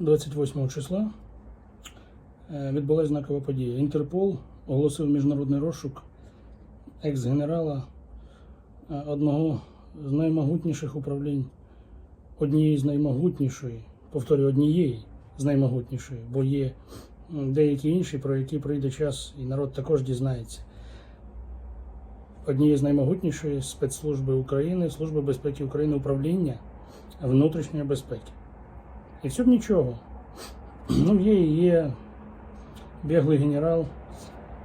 28 числа е, відбулася знакова подія. Інтерпол оголосив міжнародний розшук екс-генерала е, одного з наймогутніших управлінь, однієї з наймогутнішої, повторюю, однієї з наймогутнішої, бо є деякі інші, про які прийде час, і народ також дізнається. Однієї з наймогутнішої спецслужби України, Служби безпеки України, управління внутрішньої безпеки. І все б нічого. Ну, є і є біглий генерал,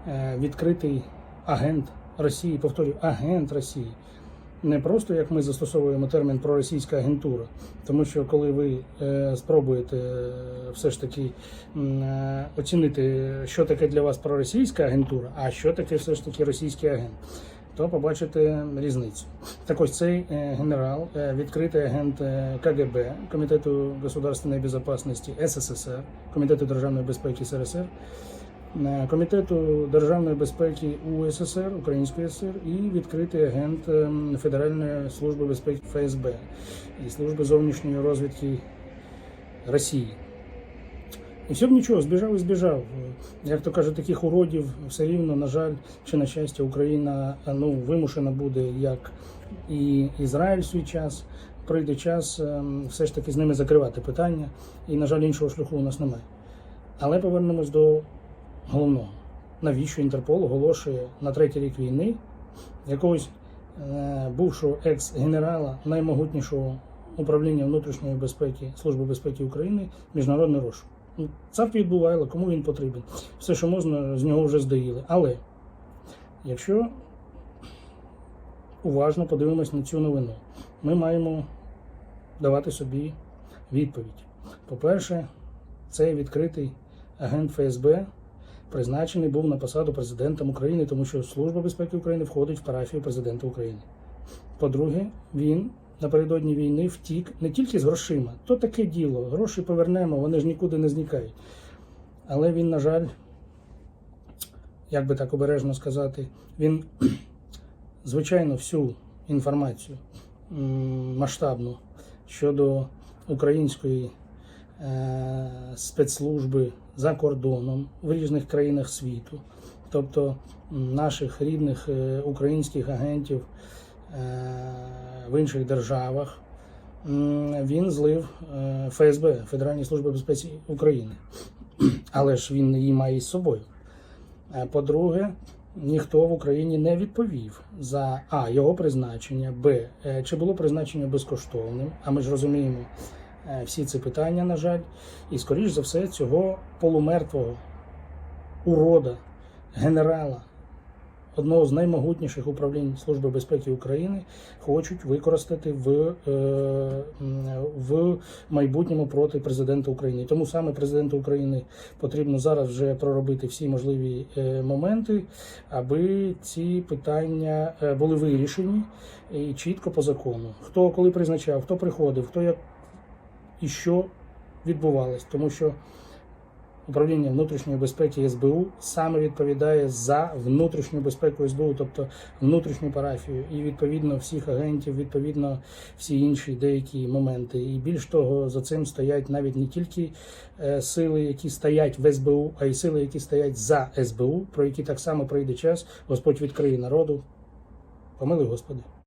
е, відкритий агент Росії, повторюю, агент Росії. Не просто як ми застосовуємо термін проросійська агентура, тому що коли ви е, спробуєте е, все ж таки оцінити, що таке для вас проросійська агентура, а що таке все ж таки російський агент, то побачите різницю. Так ось цей е, генерал, е, відкритий агент е, КГБ, Комітету государственної безпечності СССР, Комітету державної безпеки СРСР, Комітету державної безпеки УССР, Української ССР і відкритий агент Федеральної служби безпеки ФСБ і служби зовнішньої розвідки Росії. І все б нічого, збіжав і збіжав. Як то кажуть, таких уродів все рівно, на жаль, чи на щастя, Україна ну, вимушена буде, як і Ізраїль свій час. Прийде час ем, все ж таки з ними закривати питання, і, на жаль, іншого шляху у нас немає. Але повернемось до головного. Навіщо Інтерпол оголошує на третій рік війни якогось е, бувшого екс-генерала наймогутнішого управління внутрішньої безпеки Служби безпеки України міжнародний розшук? Ну, Цап відбувало, кому він потрібен. Все, що можна, з нього вже здаїли. Але якщо уважно подивимось на цю новину, ми маємо давати собі відповідь. По-перше, цей відкритий агент ФСБ призначений був на посаду президентом України, тому що Служба безпеки України входить в парафію президента України. По-друге, він напередодні війни втік не тільки з грошима, то таке діло. Гроші повернемо, вони ж нікуди не зникають. Але він, на жаль, як би так обережно сказати, він, звичайно, всю інформацію масштабну щодо української е, спецслужби за кордоном в різних країнах світу, тобто наших рідних е, українських агентів в інших державах. Він злив е, ФСБ Федеральній служби безпеки України, але ж він її має із собою. Е, По-друге, ніхто в Україні не відповів за А. Його призначення, Б. е, Чи було призначення безкоштовним? А ми ж розуміємо е, всі ці питання, на жаль. І, скоріш за все, цього полумертвого урода, генерала, одного з наймогутніших управлінь Служби безпеки України, хочуть використати в, е, в майбутньому проти президента України. Тому саме президенту України потрібно зараз вже проробити всі можливі е, моменти, аби ці питання е, були вирішені і чітко по закону. Хто коли призначав, хто приходив, хто як і що відбувалось, тому що. Управління внутрішньої безпеки СБУ саме відповідає за внутрішню безпеку СБУ, тобто внутрішню парафію, і відповідно всіх агентів, відповідно всі інші деякі моменти. І більш того, за цим стоять навіть не тільки е, сили, які стоять в СБУ, а й сили, які стоять за СБУ, про які так само прийде час. Господь відкриє народу. Помили Господи.